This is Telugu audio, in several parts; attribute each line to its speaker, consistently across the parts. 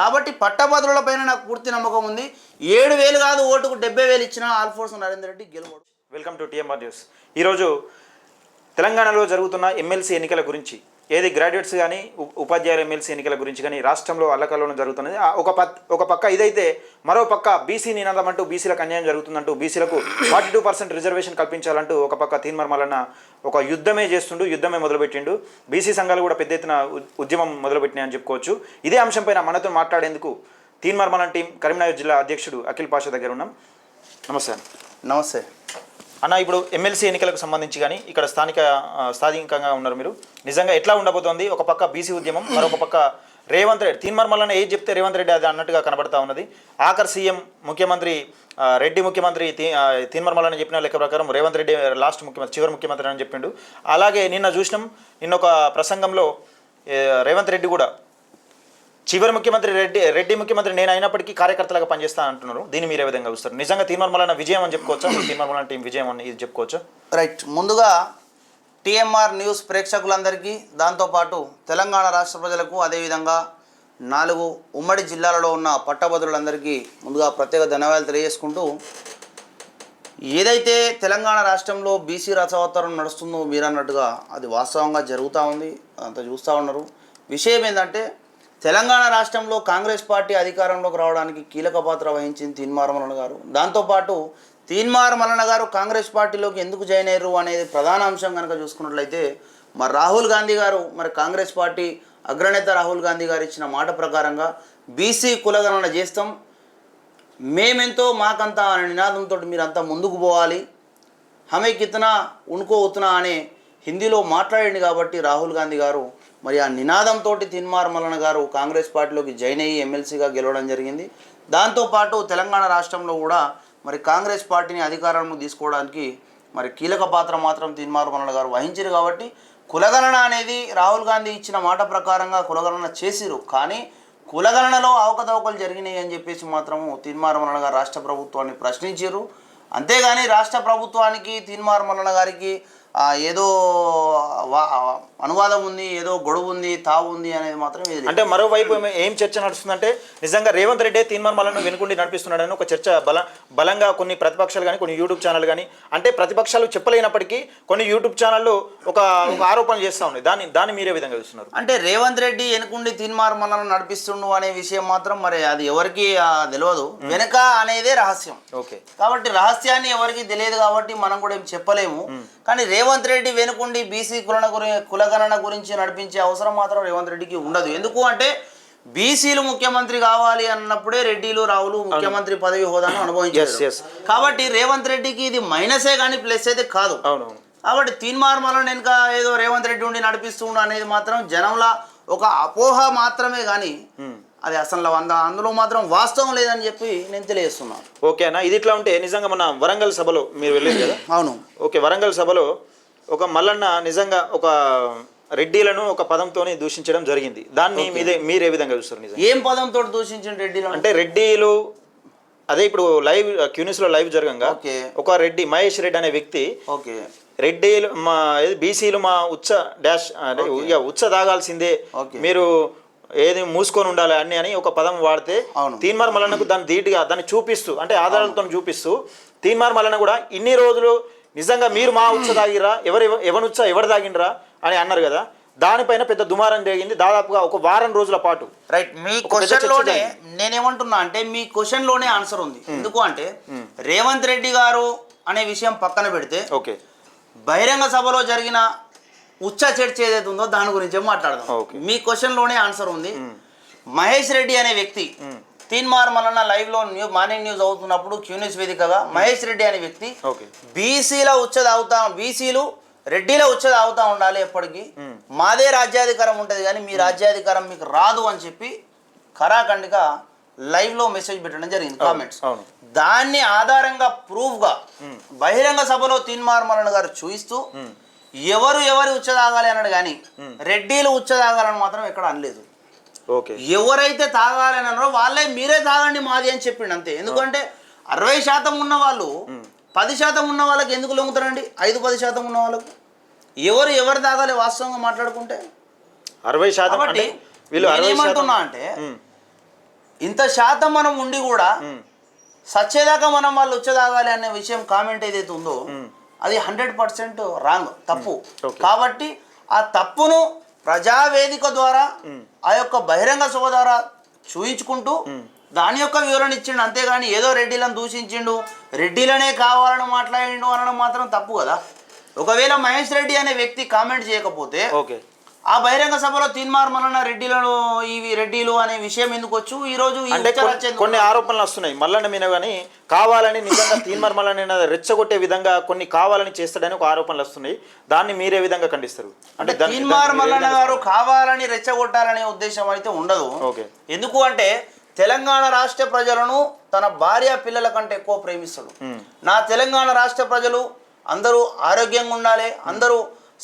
Speaker 1: కాబట్టి పట్టభద్రుల పైన నాకు పూర్తి నమ్మకం ఉంది. ఏడు వేలు కాదు ఓటుకు డెబ్బై వేలు ఇచ్చిన Alphores Narender Reddy గెలవడు.
Speaker 2: Welcome to TMR news. ఈరోజు తెలంగాణలో జరుగుతున్న ఎమ్మెల్సీ ఎన్నికల గురించి ఏది గ్రాడ్యుయేట్స్ కానీ ఉ- ఉపాధ్యాయుల ఎమ్మెల్సీ ఎన్నికల గురించి కానీ రాష్ట్రంలో అల్లకల్లోనం జరుగుతున్నది. ఒక పక్ ఒక పక్క ఇదైతే మరో పక్క బీసీ నినాదం అంటూ బీసీలకు అన్యాయం జరుగుతుందంటూ బీసీలకు ఫార్టీ టూ పర్సెంట్ రిజర్వేషన్ కల్పించాలంటూ ఒక పక్క తీన్మర్మలన్న ఒక యుద్ధమే చేస్తుండు యుద్ధమే మొదలుపెట్టిండు. బీసీ సంఘాలు కూడా పెద్ద ఎత్తున ఉద్యమం మొదలుపెట్టినాయని చెప్పుకోవచ్చు. ఇదే అంశంపైన మనతో మాట్లాడేందుకు తీన్మర్మలన్ టీం కరీంనగర్ జిల్లా అధ్యక్షుడు అఖిల్ పాషా దగ్గర ఉన్నాం. నమస్తే.
Speaker 1: నమస్తే.
Speaker 2: అన్న ఇప్పుడు ఎమ్మెల్సీ ఎన్నికలకు సంబంధించి కానీ ఇక్కడ స్థానిక స్థానికంగా ఉన్నారు మీరు. నిజంగా ఎట్లా ఉండబోతోంది? ఒక పక్క బీసీ ఉద్యమం మరొక పక్క రేవంత్ రెడ్డి. తీన్మర్మలన్న ఏది చెప్తే రేవంత్ రెడ్డి అది అన్నట్టుగా కనబడతా ఉన్నది. ఆఖర్ సీఎం ముఖ్యమంత్రి రెడ్డి ముఖ్యమంత్రి తీ- ఆ, చెప్పిన లెక్క ప్రకారం రేవంత్ రెడ్డి లాస్ట్ ముఖ్యమంత్రి చివరి ముఖ్యమంత్రి అని చెప్పిండు. అలాగే నిన్న చూసినాం నిన్న ఒక ప్రసంగంలో రేవంత్ రెడ్డి కూడా చివరి ముఖ్యమంత్రి రెడ్డి రెడ్డి ముఖ్యమంత్రి నేను అయినప్పటికీ కార్యకర్తలుగా పనిచేస్తా అంటున్నారు. దీన్ని మీరే విధంగా చూస్తారు. నిజంగా తీర్మానం విజయం అని చెప్పుకోవచ్చా? తీర్మానం టీం విజయం అని ఇది చెప్పుకోవచ్చు?
Speaker 1: రైట్. ముందుగా టీఎంఆర్ న్యూస్ ప్రేక్షకులందరికీ దాంతోపాటు తెలంగాణ రాష్ట్ర ప్రజలకు అదేవిధంగా నాలుగు ఉమ్మడి జిల్లాలలో ఉన్న పట్టభద్రులందరికీ ముందుగా ప్రత్యేక ధన్యవాదాలు తెలియజేసుకుంటూ ఏదైతే తెలంగాణ రాష్ట్రంలో బీసీ రసవత్తరం నడుస్తుందో మీరు అన్నట్టుగా అది వాస్తవంగా జరుగుతూ ఉంది. అంత చూస్తూ ఉన్నారు. విషయం ఏంటంటే తెలంగాణ రాష్ట్రంలో కాంగ్రెస్ పార్టీ అధికారంలోకి రావడానికి కీలక పాత్ర వహించింది తీన్మార్ గారు. దాంతోపాటు తీన్మార్ గారు కాంగ్రెస్ పార్టీలోకి ఎందుకు జాయిన్ అయ్యారు అనేది ప్రధాన అంశం కనుక చూసుకున్నట్లయితే మరి రాహుల్ గాంధీ గారు మరి కాంగ్రెస్ పార్టీ అగ్రనేత రాహుల్ గాంధీ గారు ఇచ్చిన మాట ప్రకారంగా బీసీ కులగణన చేస్తాం మేమెంతో మాకంతా అనే నినాదంతో మీరంతా ముందుకు పోవాలి హమే కితనా ఉనుకో ఉతనా అనే హిందీలో మాట్లాడండి కాబట్టి రాహుల్ గాంధీ గారు మరి ఆ నినాదంతో తిన్మార్ మల్లన గారు కాంగ్రెస్ పార్టీలోకి జాయిన్ అయ్యి ఎమ్మెల్సీగా గెలవడం జరిగింది. దాంతోపాటు తెలంగాణ రాష్ట్రంలో కూడా మరి కాంగ్రెస్ పార్టీని అధికారంలో తీసుకోవడానికి మరి కీలక పాత్ర మాత్రం తిన్మార్ మల్లన గారు వహించారు కాబట్టి కులగణన అనేది రాహుల్ గాంధీ ఇచ్చిన మాట ప్రకారంగా కులగణన చేసిరు కానీ కులగణనలో అవకతవకలు జరిగినాయి అని చెప్పేసి మాత్రము తీన్మార్ మల్లన గారు రాష్ట్ర ప్రభుత్వాన్ని ప్రశ్నించారు అంతేగాని రాష్ట్ర ప్రభుత్వానికి తీన్మార్ మల్లన గారికి ఏదో వా- అనువాదం ఉంది ఏదో గొడవ ఉంది తావు ఉంది అనేది మాత్రం.
Speaker 2: అంటే మరోవైపు ఏం చర్చ నడుస్తుందంటే నిజంగా రేవంత్ రెడ్డి తీర్మానాలను వెనుకుండి నడిపిస్తున్నాడని ఒక చర్చ బల బలంగా కొన్ని ప్రతిపక్షాలు కానీ కొన్ని యూట్యూబ్ ఛానల్ కానీ అంటే ప్రతిపక్షాలు చెప్పలేనప్పటికీ కొన్ని యూట్యూబ్ ఛానళ్ళు ఒక ఒక ఆరోపణ చేస్తూ ఉన్నాయి. దాన్ని దాన్ని మీరే విధంగా చూస్తున్నారు?
Speaker 1: అంటే రేవంత్ రెడ్డి వెనుకుండి తీన్మార్ మల్లన నడిపిస్తుండు అనే విషయం మాత్రం మరి అది ఎవరికి తెలియదు వెనక అనేదే రహస్యం.
Speaker 2: ఓకే.
Speaker 1: కాబట్టి రహస్యాన్ని ఎవరికి తెలియదు కాబట్టి మనం కూడా ఏం చెప్పలేము. కానీ రేవంత్ రెడ్డి వెనుకుండి బీసీ కులన గురి కులగణన గురించి నడిపించే అవసరం మాత్రం రేవంత్ రెడ్డికి ఉండదు. ఎందుకు అంటే బీసీలు ముఖ్యమంత్రి కావాలి అన్నప్పుడే రెడ్డిలు రావులు ముఖ్యమంత్రి పదవి హోదాను అనుభవించారు. కాబట్టి రేవంత్ రెడ్డికి ఇది మైనసే కానీ ప్లస్ అయితే కాదు. కాబట్టి తీన్మార్ మల్లన వెనుక ఏదో రేవంత్ రెడ్డి ఉండి నడిపిస్తుండు అనేది మాత్రం జనంలా ఒక అపోహ మాత్రమే కానీ అది అసలు అంద అందులో మాత్రం వాస్తవం లేదని చెప్పి నేను తెలియజేస్తున్నాను.
Speaker 2: ఓకే అన్న ఇది ఇట్లా ఉంటే నిజంగా మన వరంగల్ సభలో మీరు వెళ్ళారు కదా?
Speaker 1: అవును.
Speaker 2: ఓకే వరంగల్ సభలో ఒక మల్లన్న నిజంగా ఒక రెడ్డిలను ఒక పదంతోని దూషించడం జరిగింది. దాన్ని మీదే మీరు ఏ విధంగా చూస్తారు నిజంగా?
Speaker 1: ఏం పదంతో దూషించిన రెడ్డిలో
Speaker 2: అంటే రెడ్డిలు అదే ఇప్పుడు లైవ్ క్యూనిస్లో లైవ్ జరగంగా. ఒక రెడ్డి మహేష్ రెడ్డి అనే వ్యక్తి
Speaker 1: ఓకే.
Speaker 2: రెడ్డిలు మా బీసీలు మా ఉచ్చ డాష్ అంటే ఇక ఉచ్చ తాగాల్సిందే. మీరు ఏది మూసుకొని ఉండాలి అన్ని అని ఒక పదం వాడితే. తీన్మార్ మల్లన్నకు దాన్ని ధీటుగా దాన్ని చూపిస్తూ అంటే ఆధారాలతో చూపిస్తూ తీన్మార్ మల్లన్న కూడా ఇన్ని రోజులు నిజంగా మీరు మా ఉచ్చ తాగిరా ఎవరు ఎవరి ఉచ్చ ఎవరు తాగిండ్రా అని అన్నారు కదా దానిపైన పెద్ద దుమారం జరిగింది దాదాపుగా ఒక వారం రోజుల పాటు.
Speaker 1: రైట్ మీ
Speaker 2: క్వశ్చన్లోనే.
Speaker 1: నేనేమంటున్నా అంటే మీ క్వశ్చన్లోనే ఆన్సర్ ఉంది. ఎందుకు అంటే రేవంత్ రెడ్డి గారు అనే విషయం పక్కన పెడితే
Speaker 2: ఓకే.
Speaker 1: బహిరంగ సభలో జరిగిన ఉచ్చ చర్చ ఏదైతే ఉందో దాని గురించే మాట్లాడదాం. మీ క్వశ్చన్లోనే ఆన్సర్ ఉంది. మహేష్ రెడ్డి అనే వ్యక్తి తీన్మార్ మల్లన్న లైవ్లో న్యూ మార్నింగ్ న్యూస్ అవుతున్నప్పుడు క్యూనిస్ వేదికగా మహేష్ రెడ్డి అనే వ్యక్తి బీసీల ఉచ్చ తాగుతా బీసీలు రెడ్డిల ఉచ్చ తాగుతా ఉండాలి ఎప్పటికీ. మాదే రాజ్యాధికారం ఉంటుంది కానీ మీ రాజ్యాధికారం మీకు రాదు అని చెప్పి ఖరాఖండిగా లైవ్లో మెసేజ్ పెట్టడం జరిగింది కామెంట్స్. దాన్ని ఆధారంగా ప్రూఫ్గా బహిరంగ సభలో తీన్మార్ మల్లన్న గారు చూయిస్తూ ఎవరు ఎవరు ఉచ్చ తాగాలి అన్నాడు కానీ రెడ్డిలు ఉచ్చ తాగాలని మాత్రం ఎక్కడ అనలేదు.
Speaker 2: ఓకే.
Speaker 1: ఎవరైతే తాగాలి అని అన్నారో వాళ్ళే మీరే తాగండి మాది అని చెప్పిండు అంతే. ఎందుకంటే అరవై శాతం ఉన్న వాళ్ళు పది శాతం ఉన్న వాళ్ళకి ఎందుకు లొంగుతారండి? ఐదు పది శాతం ఉన్న వాళ్ళకు. ఎవరు ఎవరు తాగాలి వాస్తవంగా మాట్లాడుకుంటే?
Speaker 2: అరవై శాతం
Speaker 1: కాబట్టి ఏమంటున్నా అంటే. ఇంత శాతం మనం ఉండి కూడా సచ్చేదాకా మనం వాళ్ళు వచ్చేదాగాలి అనే విషయం కామెంట్ ఏదైతే ఉందో అది హండ్రెడ్ పర్సెంట్ రాంగ్ తప్పు.
Speaker 2: Okay.
Speaker 1: కాబట్టి ఆ తప్పును ప్రజావేదిక ద్వారా ఆ యొక్క బహిరంగ సభ ద్వారా చూయించుకుంటూ దాని యొక్క వివరణ ఇచ్చిండు. అంతేగాని ఏదో రెడ్డిలను దూషించిండు. రెడ్డిలనే కావాలని మాట్లాడిండు అనడం మాత్రం తప్పు కదా. ఒకవేళ మహేష్ రెడ్డి అనే వ్యక్తి కామెంట్ చేయకపోతే
Speaker 2: ఓకే
Speaker 1: ఆ బహిరంగ సభలో తీన్మార్ మల్లన్న రెడ్డిలను ఇవి రెడ్డిలు అనే విషయం ఎందుకు వచ్చు? ఈ రోజు
Speaker 2: అంటే కొన్ని- ఆరోపణలు వస్తున్నాయి. మల్లన్న మీద కానీ కావాలని నిజంగా తీన్మార్ మల్లన్న రెచ్చగొట్టే విధంగా కొన్ని కావాలని చేస్తాడని ఒక ఆరోపణలు వస్తున్నాయి. దాన్ని మీరే విధంగా ఖండిస్తారు?
Speaker 1: అంటే తీన్మార్ మల్లన్న గారు కావాలని రెచ్చగొట్టాలనే ఉద్దేశం అయితే ఉండదు.
Speaker 2: ఓకే.
Speaker 1: ఎందుకు అంటే తెలంగాణ రాష్ట్ర ప్రజలను తన భార్య పిల్లల కంటే ఎక్కువ ప్రేమిస్తాడు. నా తెలంగాణ రాష్ట్ర ప్రజలు అందరూ ఆరోగ్యంగా ఉండాలి అందరూ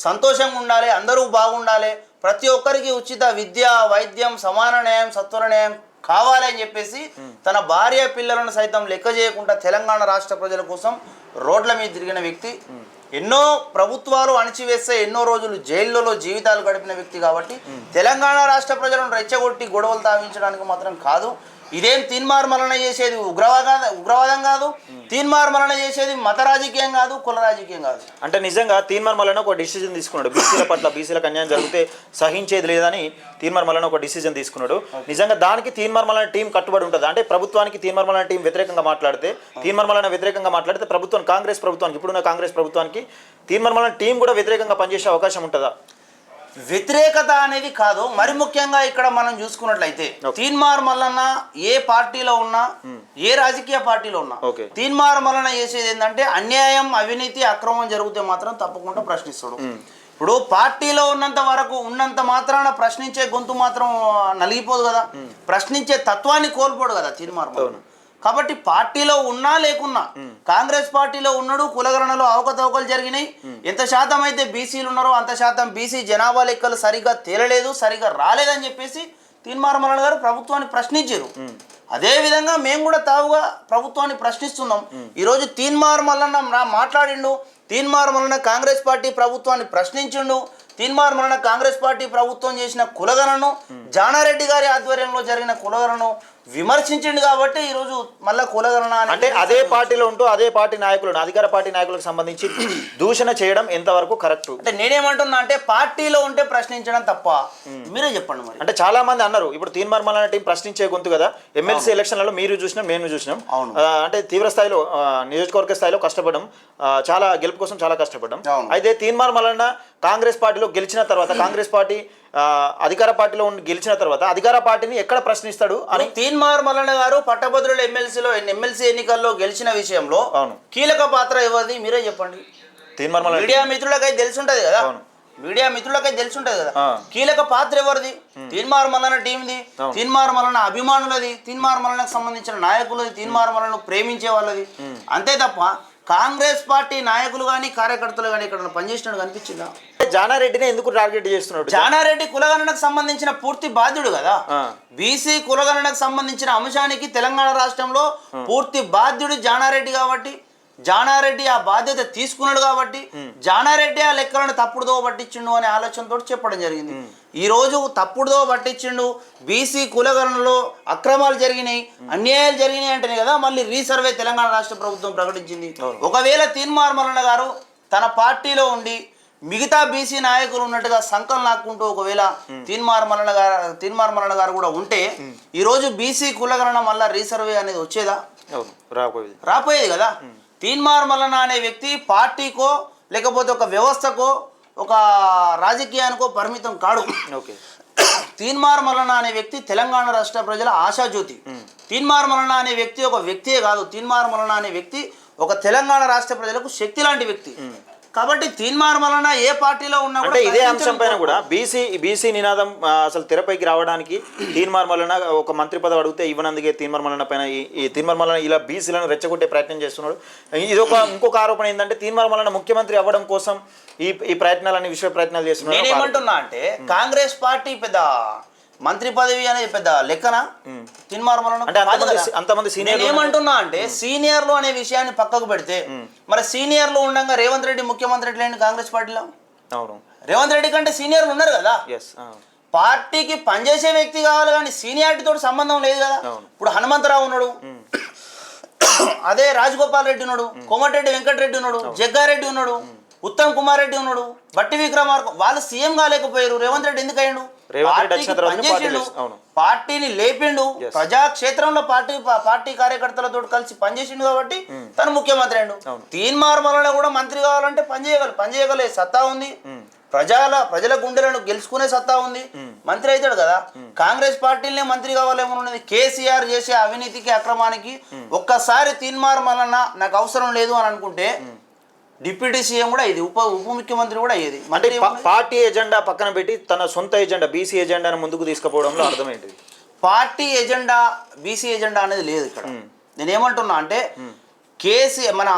Speaker 1: సంతోషంగా ఉండాలి అందరూ బాగుండాలి. ప్రతి ఒక్కరికి ఉచిత విద్య వైద్యం సమాన న్యాయం సత్వర న్యాయం కావాలి అని చెప్పేసి తన భార్య పిల్లలను సైతం లెక్క చేయకుండా తెలంగాణ రాష్ట్ర ప్రజల కోసం రోడ్ల మీద తిరిగిన వ్యక్తి ఎన్నో ప్రభుత్వాలు అణిచివేస్తే ఎన్నో రోజులు జైళ్ళలో జీవితాలు గడిపిన వ్యక్తి కాబట్టి తెలంగాణ రాష్ట్ర ప్రజలను రెచ్చగొట్టి గొడవలు తావించడానికి మాత్రం కాదు. ఇదేం తీన్మార్ మలన చేసేది? ఉగ్రవాద ఉగ్రవాదం కాదు. తీన్మార్ మలన చేసేది మత రాజకీయం కాదు కుల రాజకీయం కాదు.
Speaker 2: అంటే నిజంగా తీన్మార్ మల్లన్న ఒక డిసిజన్ తీసుకున్నాడు. బీసీల పట్ల బీసీలకు అన్యాయం జరిగితే సహించేది లేదని తీన్మార్ మల్లన్న ఒక డిసిజన్ తీసుకున్నాడు. నిజంగా దానికి తీన్మార్ మల్లన్న టీం కట్టుబడి ఉంటుంది? అంటే ప్రభుత్వానికి తీన్మార్ మల్లన్న టీం వ్యతిరేకంగా మాట్లాడితే తీన్మార్ మల్లన్న వ్యతిరేకంగా మాట్లాడితే ప్రభుత్వం కాంగ్రెస్ ప్రభుత్వానికి ఇప్పుడున్న కాంగ్రెస్ ప్రభుత్వానికి తీన్మార్ మల్లన్న టీం కూడా వ్యతిరేకంగా పనిచేసే అవకాశం ఉంటుందా?
Speaker 1: వ్యతిరేకత అనేది కాదు. మరి ముఖ్యంగా ఇక్కడ మనం చూసుకున్నట్లయితే తీన్మార్ మల్లన్న ఏ పార్టీలో ఉన్నా ఏ రాజకీయ పార్టీలో ఉన్నా. తీన్మార్ మల్లన్న చేసేది ఏంటంటే అన్యాయం అవినీతి అక్రమం జరిగితే మాత్రం తప్పకుండా ప్రశ్నిస్తాడు. ఇప్పుడు పార్టీలో ఉన్నంత వరకు ఉన్నంత మాత్రాన ప్రశ్నించే గొంతు మాత్రం నలిగిపోదు కదా. ప్రశ్నించే తత్వాన్ని కోల్పోడు కదా తీన్మార్ మల్లన్న. కాబట్టి పార్టీలో ఉన్నా లేకున్నా కాంగ్రెస్ పార్టీలో ఉన్నాడు కులగణనలో అవకతవకలు జరిగినాయి. ఎంత శాతం అయితే బీసీలు ఉన్నారో అంత శాతం బీసీ జనాభా లెక్కలు సరిగా తేలలేదు సరిగా రాలేదని చెప్పేసి తీన్మార్ మల్లన్న గారు ప్రప్రభుత్వాన్ని ప్రశ్నించారు. అదే విధంగా మేము కూడా తావుగా ప్రభుత్వాన్ని ప్రశ్నిస్తున్నాం. ఈరోజు తీన్మార్ మల్లన్న మాట్లాడిండు తీన్మార్ మల్లన్న కాంగ్రెస్ పార్టీ ప్రభుత్వాన్ని ప్రశ్నించిండు తీన్మార్ మల్లన్న కాంగ్రెస్ పార్టీ ప్రభుత్వం చేసిన కులగణను జానారెడ్డి గారి ఆధ్వర్యంలో జరిగిన కులగణను విమర్శించిండు కాబట్టి ఈరోజు మళ్ళా కులగణన అనేది
Speaker 2: అంటే అదే పార్టీలో ఉంటూ అదే పార్టీ నాయకులను అధికార పార్టీ నాయకులకు సంబంధించి దూషణ చేయడం ఎంతవరకు కరెక్ట్?
Speaker 1: అంటే నేనేమంటున్నా అంటే పార్టీలో ఉంటే ప్రశ్నించడం తప్ప మీరే చెప్పండి మరి.
Speaker 2: అంటే చాలా మంది అన్నారు ఇప్పుడు తీన్మార్ మల్లన్న టీం ప్రశ్నించే గొంతు కదా ఎమ్మెల్సీ ఎలక్షన్లలో మీరు చూసినాం మేము చూసినాం. అంటే తీవ్ర స్థాయిలో నియోజకవర్గ స్థాయిలో కష్టపడడం చాలా గెలుపు కోసం చాలా కష్టపడ్డాం. అయితే తీన్మార్ మల్లన్న కాంగ్రెస్ పార్టీలో గెలిచిన తర్వాత కాంగ్రెస్ పార్టీ అధికార పార్టీలో ఉండి గెలిచిన తర్వాత అధికార పార్టీని ఎక్కడ ప్రశ్నిస్తాడు అని
Speaker 1: తీన్మార్ మల్లన్న గారు పట్టభద్రుల ఎమ్మెల్సీలో ఎమ్మెల్సీ ఎన్నికల్లో గెలిచిన విషయంలో
Speaker 2: అవును.
Speaker 1: కీలక పాత్ర ఎవరిది మీరే చెప్పండి.
Speaker 2: తీన్మార్ మల్లన్న
Speaker 1: మీడియా మిత్రులకైతే తెలిసి ఉంటది కదా.
Speaker 2: అవును.
Speaker 1: మీడియా మిత్రులకైతే తెలిసి ఉంటది కదా. కీలక పాత్ర ఎవరిది? తీన్మార్ మల్లన్న టీంది. తీన్మార్ మల్లన్న అభిమానులది. తీన్మార్ మల్లన్నకు సంబంధించిన నాయకులది. తీన్మార్ మల్లన్న ప్రేమించే వాళ్ళది. అంతే తప్ప కాంగ్రెస్ పార్టీ నాయకులు కానీ కార్యకర్తలు కానీ ఇక్కడ పనిచేసినట్టు కనిపించిందా?
Speaker 2: జానారెడ్డిని ఎందుకు టార్గెట్ చేస్తున్నాడు?
Speaker 1: జానారెడ్డి కులగణనకు సంబంధించిన పూర్తి బాధ్యుడు కదా. బీసీ కులగణనకు సంబంధించిన అంశానికి తెలంగాణ రాష్ట్రంలో పూర్తి బాధ్యుడు జానారెడ్డి కాబట్టి జానారెడ్డి ఆ బాధ్యత తీసుకున్నాడు కాబట్టి జానారెడ్డి ఆ లెక్కలను తప్పుడుదో పట్టించిండు అనే ఆలోచనతో చెప్పడం జరిగింది. ఈ రోజు తప్పుడుదో పట్టించిండు బీసీ కులగణనలో అక్రమాలు జరిగినాయి అన్యాయాలు జరిగినాయి అంటేనే కదా మళ్ళీ రీసర్వే తెలంగాణ రాష్ట్ర ప్రభుత్వం ప్రకటించింది. ఒకవేళ తీన్మార్ మల్లన్న గారు తన పార్టీలో ఉండి మిగతా బీసీ నాయకులు ఉన్నట్టుగా సంకల్ నాకుంటూ ఒకవేళ తీన్మార్ మల్లన్న గారు తీన్మార్ మల్లన్న గారు కూడా ఉంటే ఈ రోజు బీసీ కులగణన మళ్ళా రీసర్వే అనేది వచ్చేదా?
Speaker 2: రాబోయేది
Speaker 1: రాపోయేది కదా? తీన్మార్ మల్లన్న అనే వ్యక్తి పార్టీకో లేకపోతే ఒక వ్యవస్థకో ఒక రాజకీయానికో పరిమితం కాడు.
Speaker 2: ఓకే.
Speaker 1: తీన్మార్ మల్లన్న అనే వ్యక్తి తెలంగాణ రాష్ట్ర ప్రజల ఆశాజ్యోతి. తీన్మార్ మల్లన్న అనే వ్యక్తి ఒక వ్యక్తియే కాదు. తీన్మార్ మల్లన్న అనే వ్యక్తి ఒక తెలంగాణ రాష్ట్ర ప్రజలకు శక్తి లాంటి వ్యక్తి. కాబట్టి తీన్మార్ మల్లన్న ఏ పార్టీలో ఉన్నా
Speaker 2: అంటే
Speaker 1: కూడా
Speaker 2: ఇదే అంశం పైన కూడా బీసీ బీసీ నినాదం అసలు తెరపైకి రావడానికి తీన్మార్ మల్లన ఒక మంత్రి పదవి అడిగితే ఇవ్వనందుకే తీన్మార్ మల్లన పైన ఈ- తీన్మార్ మల్లన ఇలా బీసీలను రెచ్చగొట్టే ప్రయత్నం చేస్తున్నాడు. ఇది ఒక ఇంకొక ఆరోపణ ఏంటంటే తీన్మార్ మల్లన ముఖ్యమంత్రి అవ్వడం కోసం ఈ ఈ ప్రయత్నాలన్నీ విశ్వ ప్రయత్నాలు చేస్తున్నాడు.
Speaker 1: నేనేమంటున్నా అంటే కాంగ్రెస్ పార్టీ పెద్ద మంత్రి పదవి అనేది పెద్ద లెక్కన
Speaker 2: అంతమంది సీనియర్లు
Speaker 1: నేనేమంటున్నా అంటే సీనియర్లు అనే విషయాన్ని పక్కకు పెడితే మరి సీనియర్లు ఉండగా రేవంత్ రెడ్డి ముఖ్యమంత్రి ఎట్లేండి కాంగ్రెస్ పార్టీలో?
Speaker 2: అవును.
Speaker 1: రేవంత్ రెడ్డి కంటే సీనియర్లు ఉన్నారు కదా. పార్టీకి పనిచేసే వ్యక్తి కావాలి కానీ సీనియారిటీతో సంబంధం లేదు కదా. ఇప్పుడు హనుమంతరావు ఉన్నాడు. అదే రాజగోపాల్ రెడ్డి ఉన్నాడు. కోమటిరెడ్డి వెంకటరెడ్డి ఉన్నాడు. జగ్గారెడ్డి ఉన్నాడు. ఉత్తమ్ కుమార్ రెడ్డి ఉన్నాడు. బట్టి విక్రమార్క వాళ్ళు సీఎం కాలేకపోయారు. రేవంత్ రెడ్డి ఎందుకు అయ్యిండు? పార్టీని లేపిండు. ప్రజాక్షేత్రంలో పార్టీ పార్టీ కార్యకర్తలతో కలిసి పనిచేసిండు కాబట్టి తను ముఖ్యమంత్రి అయ్యిండు.
Speaker 2: అవును.
Speaker 1: తీన్మార్ మల్లన కూడా మంత్రి కావాలంటే పనిచేయగల పనిచేయగలే సత్తా ఉంది. ప్రజల ప్రజల గుండెలను గెలుచుకునే సత్తా ఉంది. మంత్రి అవుతాడు కదా. కాంగ్రెస్ పార్టీలనే మంత్రి కావాలేమో ఉన్నది కేసీఆర్ చేసే అవినీతికి అక్రమానికి ఒక్కసారి తీన్మార్ మల్లన నాకు అవసరం లేదు అని అనుకుంటే డిప్యూటీ సీఎం కూడా ఇది ఉప ఉప ముఖ్యమంత్రి కూడా
Speaker 2: అంటే
Speaker 1: మంత్రి
Speaker 2: పా- పార్టీ ఎజెండా పక్కన పెట్టి తన సొంత ఎజెండా బీసీ ఎజెండాను ముందుకు తీసుకుపోవడంలో అర్థం ఏంటిది
Speaker 1: పార్టీ ఎజెండా బీసీ ఎజెండా అనేది లేదు ఇక్కడ. నేను ఏమంటున్నా అంటే కేసీ మన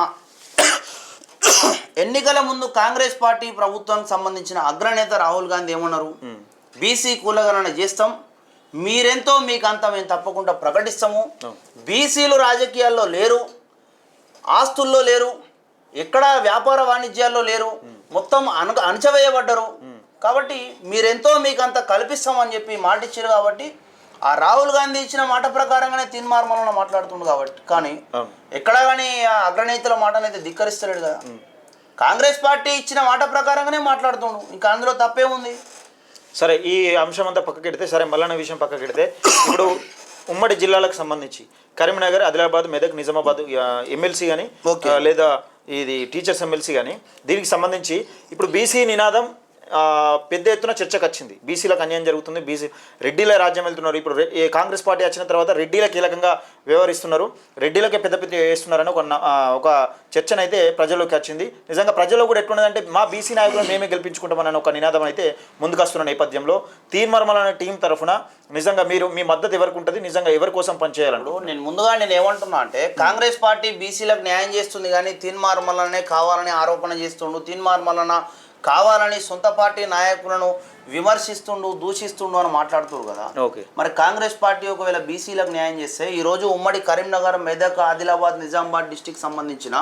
Speaker 1: ఎన్నికల ముందు కాంగ్రెస్ పార్టీ ప్రభుత్వానికి సంబంధించిన అగ్రనేత రాహుల్ గాంధీ ఏమన్నారు? బీసీ కులగణన చేస్తాం మీరెంతో మీకు అంత మేము తప్పకుండా ప్రకటిస్తాము. బీసీలు రాజకీయాల్లో లేరు ఆస్తుల్లో లేరు ఎక్కడ వ్యాపార వాణిజ్యాల్లో లేరు. మొత్తం అణ అణచవేయబడ్డరు. కాబట్టి మీరెంతో మీకు అంత కల్పిస్తామని చెప్పి మాట ఇచ్చారు కాబట్టి ఆ రాహుల్ గాంధీ ఇచ్చిన మాట ప్రకారంగానే తీన్మార్మలను మాట్లాడుతుండు కాబట్టి. కానీ. ఎక్కడ కానీ ఆ అగ్రనేతల మాటనైతే ధిక్కరిస్తలేడు కదా. కాంగ్రెస్ పార్టీ ఇచ్చిన మాట ప్రకారంగానే మాట్లాడుతుండు. ఇంకా అందులో తప్పేముంది?
Speaker 2: సరే ఈ అంశం అంతా పక్కకెడితే సరే మల్లన్న విషయం పక్కకెడితే ఇప్పుడు ఉమ్మడి జిల్లాలకు సంబంధించి కరీంనగర్ ఆదిలాబాద్ మెదక్ నిజామాబాద్ ఎమ్మెల్సీ కానీ. లేదా ఇది టీచర్స్ ఎమ్మెల్సీ కానీ దీనికి సంబంధించి ఇప్పుడు బీసీ నినాదం పెద్ద ఎత్తున చర్చకు వచ్చింది. బీసీలకు అన్యాయం జరుగుతుంది. బీసీ రెడ్డిల రాజ్యం వెళ్తున్నారు. ఇప్పుడు కాంగ్రెస్ పార్టీ వచ్చిన తర్వాత రెడ్డిల కీలకంగా వ్యవహరిస్తున్నారు. రెడ్డిలకే పెద్ద పెద్ద వేస్తున్నారని ఒక న- ఆ, ఒక చర్చనైతే ప్రజల్లోకి వచ్చింది. నిజంగా ప్రజల్లో కూడా ఎట్లున్నదంటే మా బీసీ నాయకులను మేమే గెలిపించుకుంటామని ఒక నినాదం అయితే ముందుకొస్తున్న నేపథ్యంలో తీన్మర్మల అనే టీం తరఫున నిజంగా మీరు మీ మద్దతు ఎవరికి ఉంటుంది? నిజంగా ఎవరి కోసం పనిచేయాలంటూ
Speaker 1: నేను ముందుగా నేను ఏమంటున్నా అంటే కాంగ్రెస్ పార్టీ బీసీలకు న్యాయం చేస్తుంది కానీ తీన్మార్మలనే కావాలని ఆరోపణ చేస్తుండు. తీన్మార్మలన కావాలని సొంత పార్టీ నాయకులను విమర్శిస్తుండు దూషిస్తుండు అని మాట్లాడుతున్నారు కదా.
Speaker 2: ఓకే.
Speaker 1: మరి కాంగ్రెస్ పార్టీ ఒకవేళ బీసీలకు న్యాయం చేస్తే ఈ రోజు ఉమ్మడి కరీంనగర్ మెదక్ ఆదిలాబాద్ నిజామాబాద్ డిస్టిక్ సంబంధించిన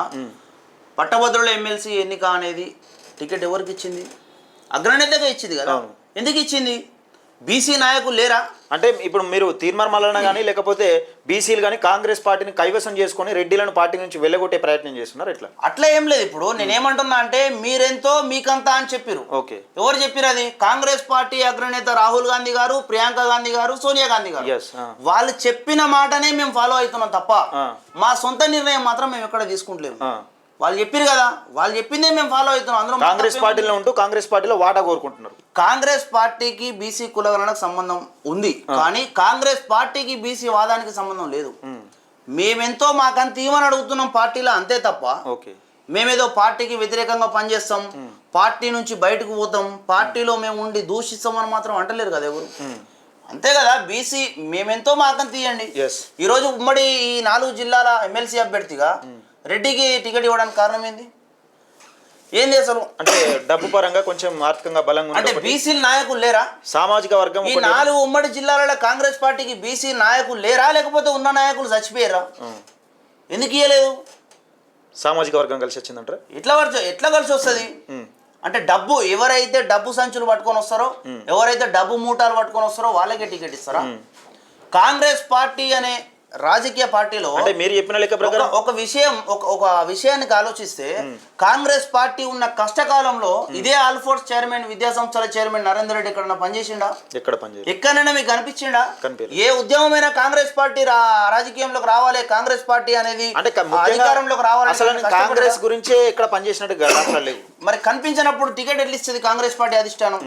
Speaker 1: పట్టభద్రుల ఎమ్మెల్సీ ఎన్నిక అనేది టికెట్ ఎవరికి ఇచ్చింది? అగ్రనేతగా ఇచ్చింది కదా. ఎందుకు ఇచ్చింది? బీసీ నాయకులు లేరా?
Speaker 2: అంటే ఇప్పుడు మీరు తీర్మార్మలన కానీ లేకపోతే బీసీలు కానీ కాంగ్రెస్ పార్టీని కైవసం చేసుకొని రెడ్డిలను పార్టీ నుంచి వెళ్ళగొట్టే ప్రయత్నం చేస్తున్నారు ఎట్లా
Speaker 1: అట్లా ఏం లేదు ఇప్పుడు. నేనేమంటున్నా అంటే మీరెంతో మీకంతా అని చెప్పారు
Speaker 2: ఓకే.
Speaker 1: ఎవరు చెప్పారు అది? కాంగ్రెస్ పార్టీ అగ్రనేత రాహుల్ గాంధీ గారు ప్రియాంక గాంధీ గారు సోనియా గాంధీ గారు. వాళ్ళు చెప్పిన మాటనే మేము ఫాలో అవుతున్నాం తప్ప. మా సొంత నిర్ణయం మాత్రం మేము ఎక్కడ తీసుకుంటలేము. వాళ్ళు చెప్పారు కదా వాళ్ళు చెప్పిందే మేము ఫాలో అవుతున్నాం అందులో మా
Speaker 2: కాంగ్రెస్ పార్టీలో ఉంటూ కాంగ్రెస్ పార్టీలో వాటా కోరుకుంటున్నారు.
Speaker 1: కాంగ్రెస్ పార్టీకి బీసీ కులగణనకు సంబంధం ఉంది కానీ కాంగ్రెస్ పార్టీకి బీసీ వాదానికి సంబంధం లేదు. మేమెంతో మాకంత ఇవ్వని అడుగుతున్నాం పార్టీలో అంతే తప్ప
Speaker 2: ఓకే.
Speaker 1: మేమేదో పార్టీకి వ్యతిరేకంగా పనిచేస్తాం పార్టీ నుంచి బయటకు పోతాం పార్టీలో మేము ఉండి దూషిస్తామని మాత్రం అంటలేరు కదా ఎవరు? అంతే కదా బీసీ మేమెంతో మాకం తీయండి. ఈరోజు ఉమ్మడి ఈ నాలుగు జిల్లాల ఎమ్మెల్సీ అభ్యర్థిగా రెడ్డికి టికెట్ ఇవ్వడానికి కారణం ఏంది? ఏంది అసలు
Speaker 2: అంటే డబ్బు పరంగా కొంచెం ఆర్థికంగా బలంగా
Speaker 1: అంటే బీసీ నాయకులు లేరా?
Speaker 2: సామాజిక వర్గం
Speaker 1: ఈ నాలుగు ఉమ్మడి జిల్లాలలో కాంగ్రెస్ పార్టీకి బీసీ నాయకులు లేరా? లేకపోతే ఉన్న నాయకులు చచ్చిపోయారా. ఎందుకు ఇయ్యలేదు?
Speaker 2: సామాజిక వర్గం కలిసి వచ్చిందంటారా?
Speaker 1: ఎట్లా ఎట్లా కలిసి వస్తుంది? అంటే డబ్బు ఎవరైతే డబ్బు సంచులు పట్టుకొని వస్తారో ఎవరైతే డబ్బు మూటాలు పట్టుకొని వస్తారో వాళ్ళకే టికెట్ ఇస్తారా? కాంగ్రెస్ పార్టీ అనే రాజకీయ పార్టీలో
Speaker 2: అంటే మీరు చెప్పిన లెక్క ప్రకారం
Speaker 1: ఒక విషయం ఒక ఒక విషయానికి ఆలోచిస్తే కాంగ్రెస్ పార్టీ ఉన్న కష్టకాలంలో ఇదే ఆల్ఫోర్స్ చైర్మన్ విద్యా సంస్థల చైర్మన్ నరేందర్ రెడ్డి ఎక్కడన్నా పనిచేసిండా?
Speaker 2: ఎక్కడ
Speaker 1: ఎక్కడైనా మీకు కనిపించిండా. ఏ ఉద్యమమైనా కాంగ్రెస్ పార్టీ రాజకీయంలోకి రావాలి కాంగ్రెస్ పార్టీ అనేది అధికారంలోకి రావాలి
Speaker 2: అసలు కాంగ్రెస్ గురించే ఇక్కడ పనిచేసినట్టు
Speaker 1: మరి కనిపించినప్పుడు టికెట్ ఎట్లా ఇస్తుంది కాంగ్రెస్ పార్టీ అధిష్టానం?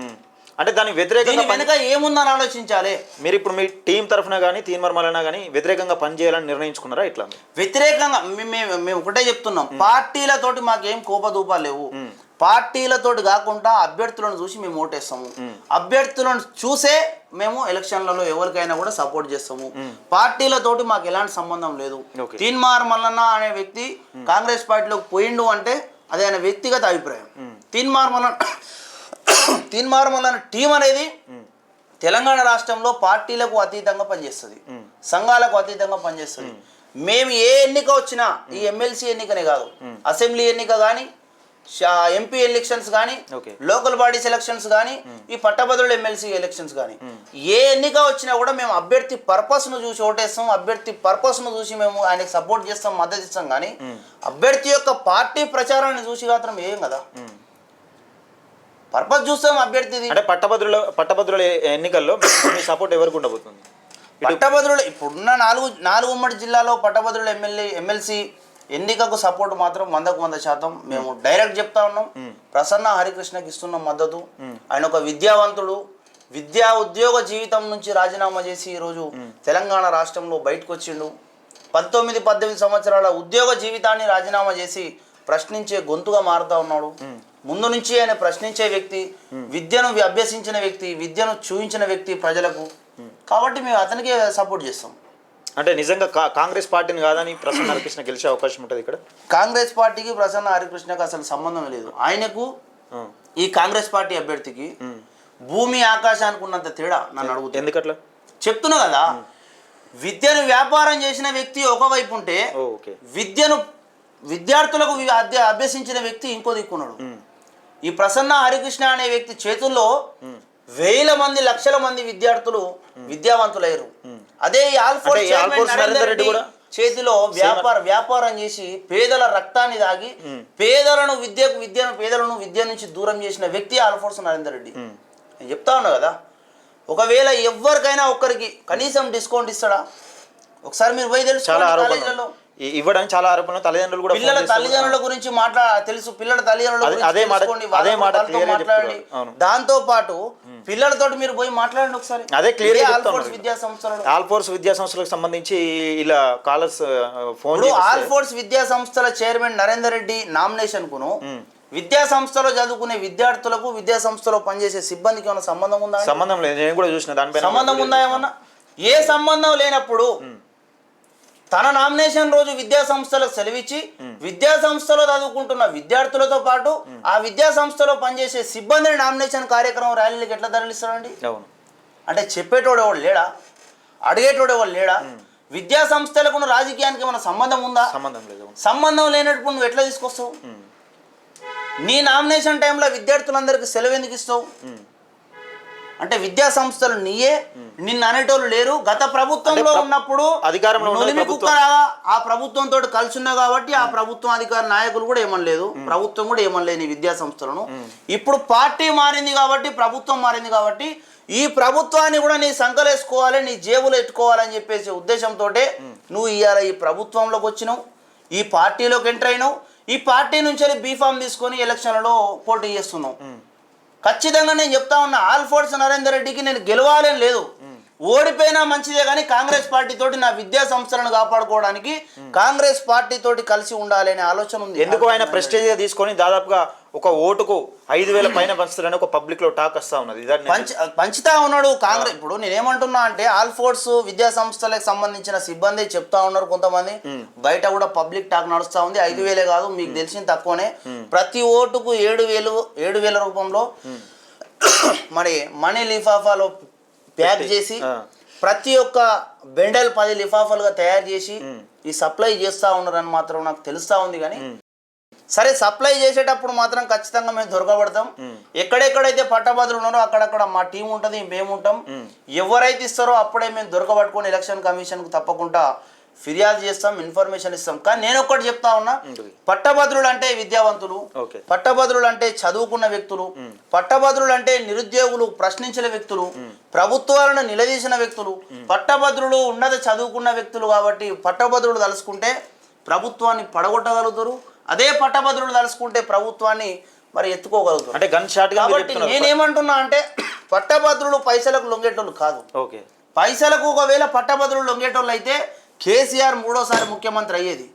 Speaker 2: అంటే వ్యతిరేకంగా
Speaker 1: దీని
Speaker 2: పని-
Speaker 1: వెనుక ఏముందని ఆలోచించాలి.
Speaker 2: మీరు ఇప్పుడు మీ టీం తరఫున కానీ తీర్మార్మలన కానీ వ్యతిరేకంగా పనిచేయాలని నిర్ణయించుకున్నారా ఇట్లా?
Speaker 1: వ్యతిరేకంగా మేము మేము ఒకటే చెప్తున్నాం. పార్టీలతోటి మాకేం కోపదూపాలు లేవు. పార్టీలతోటి కాకుండా అభ్యర్థులను చూసి మేము ఓటేస్తాము. అభ్యర్థులను చూసే మేము ఎలక్షన్లలో ఎవరికైనా కూడా సపోర్ట్ చేస్తాము. పార్టీలతోటి మాకు ఎలాంటి సంబంధం లేదు. తీన్మార్ మల్లన్న అనే వ్యక్తి కాంగ్రెస్ పార్టీలోకి పోయిండు అంటే అది ఆయన వ్యక్తిగత అభిప్రాయం. తీన్మార్ మల్లన్న తీన్మార్ మల్లన్న టీం అనేది తెలంగాణ రాష్ట్రంలో పార్టీలకు అతీతంగా పనిచేస్తుంది. సంఘాలకు అతీతంగా పనిచేస్తుంది. మేము. ఏ ఎన్నిక వచ్చినా ఈ ఎమ్మెల్సీ ఎన్నికనే కాదు. అసెంబ్లీ ఎన్నిక కానీ ఎంపీ ఎలక్షన్స్ కానీ. లోకల్ బాడీస్ ఎలక్షన్స్ కానీ ఈ పట్టభద్రుల ఎమ్మెల్సీ ఎలక్షన్స్ కానీ ఏ ఎన్నిక వచ్చినా కూడా మేము అభ్యర్థి పర్పస్ను చూసి ఓటేస్తాం. అభ్యర్థి పర్పస్ను చూసి మేము ఆయనకి సపోర్ట్ చేస్తాం మద్దతు ఇస్తాం కానీ అభ్యర్థి యొక్క పార్టీ ప్రచారాన్ని చూసి మాత్రం ఏం కదా. పర్పస్ చూస్తాం అభ్యర్థిది.
Speaker 2: అంటే పట్టభద్రుల పట్టభద్రుల ఎన్నికల్లో మీ సపోర్ట్ ఎవరికి ఉండబోతుంది?
Speaker 1: పట్టభద్రులు ఇప్పుడున్న నాలుగు నాలుగు ఉమ్మడి జిల్లాలో పట్టభద్రుల ఎమ్మెల్యే ఎమ్మెల్సీ ఎన్నికకు సపోర్ట్ మాత్రం వందకు వంద శాతం మేము డైరెక్ట్ చెప్తా ఉన్నాం. ప్రసన్న హరికృష్ణకి ఇస్తున్నాం మద్దతు. ఆయన ఒక విద్యావంతుడు. విద్యా ఉద్యోగ జీవితం నుంచి రాజీనామా చేసి ఈరోజు తెలంగాణ రాష్ట్రంలో బయటకు వచ్చిండు పంతొమ్మిది పద్దెనిమిది సంవత్సరాల ఉద్యోగ జీవితాన్ని రాజీనామా చేసి ప్రశ్నించే గొంతుగా మారుతా ఉన్నాడు. ముందు నుంచి ఆయన ప్రశ్నించే వ్యక్తి విద్యను అభ్యసించిన వ్యక్తి విద్యను చూపించిన వ్యక్తి ప్రజలకు. కాబట్టి మేము అతనికే సపోర్ట్ చేస్తాం.
Speaker 2: అంటే నిజంగా కాంగ్రెస్ పార్టీని కాదని ప్రసన్న హరికృష్ణ గెలిచే అవకాశం ఉంటుంది ఇక్కడ?
Speaker 1: కాంగ్రెస్ పార్టీకి ప్రసన్న హరికృష్ణకి అసలు సంబంధం లేదు. ఆయనకు. ఈ కాంగ్రెస్ పార్టీ అభ్యర్థికి భూమి ఆకాశానికి ఉన్నంత తేడా నన్ను అడుగుతుంది
Speaker 2: ఎందుకట్లా?
Speaker 1: చెప్తున్నా కదా విద్యను వ్యాపారం చేసిన వ్యక్తి ఒకవైపు ఉంటే విద్యను విద్యార్థులకు అభ్యసించిన వ్యక్తి ఇంకో దిక్కున్నాడు. ఈ ప్రసన్న హరికృష్ణ అనే వ్యక్తి చేతుల్లో వేల మంది లక్షల మంది విద్యార్థులు విద్యావంతులయ్యారు. అదే ఆల్ఫోర్స్
Speaker 2: రెడ్డి కూడా
Speaker 1: చేతిలో వ్యాపార వ్యాపారం చేసి పేదల రక్తాన్ని దాగి పేదలను విద్యకు విద్యను పేదలను విద్య నుంచి దూరం చేసిన వ్యక్తి ఆల్ఫోర్స్ నరేందర్ రెడ్డి. నేను చెప్తా ఉన్నా కదా ఒకవేళ ఎవరికైనా ఒక్కరికి కనీసం డిస్కౌంట్ ఇస్తాడా? ఒకసారి మీరు పోయి తెలుసు కాలేజీలలో.
Speaker 2: ఇ- ఇవ్వడానికి చాలా ఆరోపణలు తల్లిదండ్రులు కూడా
Speaker 1: పిల్లల. తల్లిదండ్రుల గురించి మాట్లా తెలుసు. పిల్లల తల్లిదండ్రుల
Speaker 2: అదే- మాట- అదే మాట
Speaker 1: మాట్లాడండి. దాంతో పాటు పిల్లలతో మీరు పోయి మాట్లాడండి ఒకసారి.
Speaker 2: అదే ఉన్నారు.
Speaker 1: విద్యా
Speaker 2: ఆల్ఫోర్స్ విద్యా సంస్థలకు సంబంధించి ఇలా కాలర్స్ ఫోన్
Speaker 1: ఆల్ఫోర్స్ విద్యా సంస్థల చైర్మన్ నరేందర్ రెడ్డి నామినేషన్ కును. విద్యా సంస్థలో చదువుకునే విద్యార్థులకు విద్యా సంస్థలో పనిచేసే సిబ్బందికి ఏమైనా సంబంధం ఉందా
Speaker 2: సంబంధం లేదు. నేను కూడా చూసిన దానిపైన
Speaker 1: సంబంధం ఉందా ఏమన్నా? ఏ సంబంధం లేనప్పుడు తన నామినేషన్ రోజు విద్యా సంస్థలకు సెలవిచ్చి విద్యా సంస్థలో చదువుకుంటున్న విద్యార్థులతో పాటు ఆ విద్యా సంస్థలో పనిచేసే సిబ్బందిని నామినేషన్ కార్యక్రమం ర్యాలీలకు ఎట్లా తరలిస్తాడండి?
Speaker 2: అవును.
Speaker 1: అంటే చెప్పేటోడు ఎవడు లేడా? అడిగేటోడు ఎవడు లేడా? విద్యా సంస్థలకు ఉన్న రాజకీయానికి ఏమైనా సంబంధం ఉందా?
Speaker 2: సంబంధం లేదు.
Speaker 1: సంబంధం లేనప్పుడు నువ్వు ఎట్లా తీసుకొస్తావు? నీ నామినేషన్ టైంలో విద్యార్థులందరికీ సెలవు ఎందుకు ఇస్తావు? అంటే విద్యా సంస్థలు నీయే నిన్ను అనేటోళ్ళు లేరు. గత ప్రభుత్వంలో ఉన్నప్పుడు
Speaker 2: అధికారంలో.
Speaker 1: కుక్కలాగా ఆ ప్రభుత్వంతో కలిసి ఉన్నా కాబట్టి ఆ ప్రభుత్వం అధికార నాయకులు కూడా ఏమనలేదు. ప్రభుత్వం కూడా ఏమనలేదు విద్యా సంస్థలను. ఇప్పుడు పార్టీ మారింది కాబట్టి ప్రభుత్వం మారింది కాబట్టి ఈ ప్రభుత్వాన్ని కూడా నీ సంకలేసుకోవాలి నీ జేబులో ఎట్టుకోవాలని చెప్పేసి ఉద్దేశంతో నువ్వు ఇవాళ ఈ ప్రభుత్వంలోకి వచ్చినావు. ఈ పార్టీలోకి ఎంటర్ అయినావు. ఈ పార్టీ నుంచి బీఫామ్ తీసుకొని ఎలక్షన్లలో పోటీ చేస్తున్నావు. ఖచ్చితంగా నేను చెప్తా ఉన్నా ఆల్ఫోర్స్ నరేందర్ రెడ్డికి నేను గెలవాలని లేదు. ఓడిపోయినా మంచిదే కానీ కాంగ్రెస్ పార్టీ తోటి నా విద్యా సంస్థలను కాపాడుకోవడానికి కాంగ్రెస్ పార్టీ తోటి కలిసి ఉండాలి అనే ఆలోచన ఉంది.
Speaker 2: ఎందుకు ఆయన ప్రెస్టేజ్గా తీసుకొని దాదాపుగా ఒక ఓటుకు ఐదు వేల పైన పంచుతారని ఒక పబ్లిక్లో టాక్ వస్తా ఉన్నది.
Speaker 1: పంచ పంచుతా ఉన్నాడు కాంగ్రెస్ ఇప్పుడు నేనేమంటున్నా అంటే ఆల్ ఫోర్స్ విద్యా సంస్థలకు సంబంధించిన సిబ్బంది చెప్తా ఉన్నారు కొంతమంది. బయట కూడా పబ్లిక్ టాక్ నడుస్తా ఉంది. ఐదు వేలే కాదు మీకు తెలిసిన తక్కువనే. ప్రతి ఓటుకు ఏడు వేలు ఏడు వేల రూపంలో మరి మనీ లిఫాఫాలో ప్యాక్ చేసి. ప్రతి ఒక్క బెండల్ పది లిఫాఫాలుగా తయారు చేసి ఈ సప్లై చేస్తా ఉన్నారని మాత్రం నాకు తెలుస్తా ఉంది కానీ సరే సప్లై చేసేటప్పుడు మాత్రం ఖచ్చితంగా మేము దొరకబడతాం. ఎక్కడెక్కడైతే పట్టభద్రులు ఉన్నారో అక్కడక్కడ మా టీం ఉంటుంది మేము ఉంటాం. ఎవరైతే ఇస్తారో అప్పుడే మేము దొరకబట్టుకొని ఎలక్షన్ కమిషన్కు తప్పకుండా ఫిర్యాదు చేస్తాం ఇన్ఫర్మేషన్ ఇస్తాం. కానీ నేను ఒక్కటి చెప్తా ఉన్నా. పట్టభద్రులు అంటే విద్యావంతులు పట్టభద్రులు అంటే చదువుకున్న వ్యక్తులు పట్టభద్రులు అంటే నిరుద్యోగులు ప్రశ్నించిన వ్యక్తులు ప్రభుత్వాలను నిలదీసిన వ్యక్తులు పట్టభద్రులు ఉన్నత చదువుకున్న వ్యక్తులు కాబట్టి పట్టభద్రులు తలుసుకుంటే ప్రభుత్వాన్ని పడగొట్టగలుగుతారు అదే పట్టభద్రులు తలుసుకుంటే ప్రభుత్వాన్ని మరి ఎత్తుకోగలుగుతారు.
Speaker 2: అంటే గన్ షాట్
Speaker 1: కాబట్టి నేనేమంటున్నా అంటే పట్టభద్రులు పైసలకు లొంగేటోళ్ళు కాదు.
Speaker 2: ఓకే.
Speaker 1: పైసలకు ఒకవేళ పట్టభద్రులు లొంగేటోళ్ళు అయితే కేసీఆర్ మూడోసారి ముఖ్యమంత్రి అయ్యేది.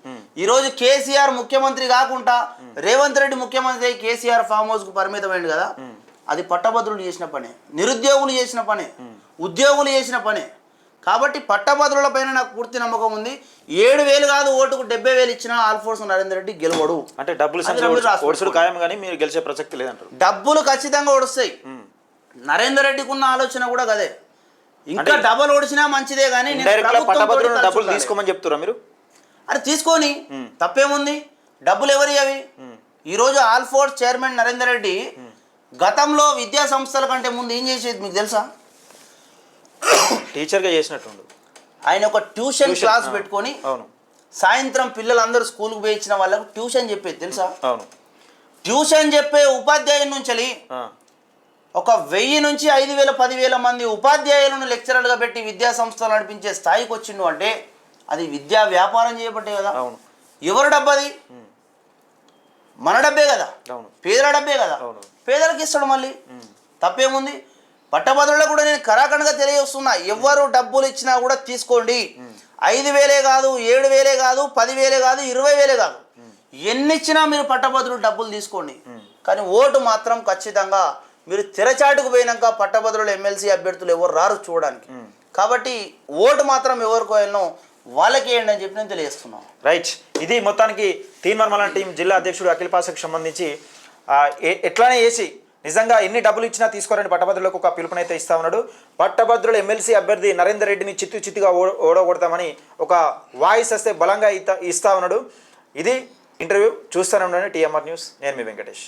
Speaker 1: ఈరోజు కేసీఆర్ ముఖ్యమంత్రి కాకుండా రేవంత్ రెడ్డి ముఖ్యమంత్రి అయ్యి కేసీఆర్ ఫామ్ హౌస్కు పరిమితమైంది కదా. అది పట్టభద్రులు చేసిన పనే. నిరుద్యోగులు చేసిన పనే. ఉద్యోగులు చేసిన పనే. కాబట్టి పట్టభద్రుల పైన నాకు పూర్తి నమ్మకం ఉంది. ఏడు వేలు కాదు ఓటుకు డెబ్బై వేలు ఇచ్చిన ఆల్ఫోర్స్ నరేందర్ రెడ్డి గెలవడు.
Speaker 2: అంటే డబ్బులు ఖాయం కానీ మీరు గెలిచే ప్రసక్తి లేదంటారు.
Speaker 1: డబ్బులు ఖచ్చితంగా ఓడుస్తాయి. నరేందర్ రెడ్డికి ఉన్న ఆలోచన కూడా గదే. ఇంకా డబల్ ఓడిచినా మంచిదే కానీ
Speaker 2: పట్టభద్రులను డబ్బులు. తీసుకోమని చెప్తురా మీరు?
Speaker 1: అరే తీసుకొని తప్పేముంది? డబ్బులు ఎవరి అవి? ఈరోజు ఆల్ఫోర్స్ చైర్మన్ నరేందర్ రెడ్డి గతంలో విద్యా సంస్థల కంటే ముందు ఏం చేసేది మీకు తెలుసా?
Speaker 2: టీచర్గా చేసినట్టుండు
Speaker 1: ఆయన ఒక ట్యూషన్ క్లాస్ పెట్టుకొని
Speaker 2: అవును.
Speaker 1: సాయంత్రం పిల్లలందరూ స్కూల్కి పోయి ఇచ్చిన వాళ్ళకు ట్యూషన్ చెప్పేది తెలుసా?
Speaker 2: అవును.
Speaker 1: ట్యూషన్ చెప్పే ఉపాధ్యాయుల నుంచి ఒక వెయ్యి నుంచి ఐదు వేల పదివేల మంది ఉపాధ్యాయులను లెక్చరర్గా పెట్టి విద్యా సంస్థలు నడిపించే స్థాయికి వచ్చిండు అంటే అది విద్యా వ్యాపారం చేయబట్టే కదా.
Speaker 2: అవును.
Speaker 1: ఎవరు డబ్బది? మన డబ్బే కదా.
Speaker 2: అవును.
Speaker 1: పేదల డబ్బే కదా.
Speaker 2: అవును.
Speaker 1: పేదలకు ఇస్తాడు మళ్ళీ. తప్పేముంది? పట్టభద్రులకు కూడా నేను కరాఖండ్గా తెలియజేస్తున్నా. ఎవరు డబ్బులు ఇచ్చినా కూడా తీసుకోండి. ఐదు వేలే కాదు ఏడు వేలే కాదు పది వేలే కాదు ఇరవై వేలే కాదు. ఎన్నిచ్చినా మీరు పట్టభద్రులు డబ్బులు తీసుకోండి. కానీ ఓటు మాత్రం ఖచ్చితంగా మీరు తెరచాటుకు పోయినాక పట్టభద్రులు ఎమ్మెల్సీ అభ్యర్థులు ఎవరు రారు చూడడానికి. కాబట్టి ఓటు మాత్రం ఎవరికి పోయినో వాళ్ళకి వేయండి అని చెప్పి నేను తెలియజేస్తున్నాను.
Speaker 2: రైట్ ఇది మొత్తానికి తీన్మర్మల టీం జిల్లా అధ్యక్షుడు అఖిల్ పాసకు సంబంధించి ఎట్లానే వేసి నిజంగా ఎన్ని డబ్బులు ఇచ్చినా తీసుకోరని పట్టభద్రులకు ఒక పిలుపునైతే ఇస్తా ఉన్నాడు. పట్టభద్రుల ఎమ్మెల్సీ అభ్యర్థి నరేందర్ రెడ్డిని చిత్తు చిత్తుగా ఓ ఓడగొడతామని ఒక వాయిస్ వస్తే బలంగా ఇస్తా ఇస్తా ఉన్నాడు. ఇది ఇంటర్వ్యూ చూస్తూనే ఉండండి. TMR news. నేను మీ వెంకటేష్.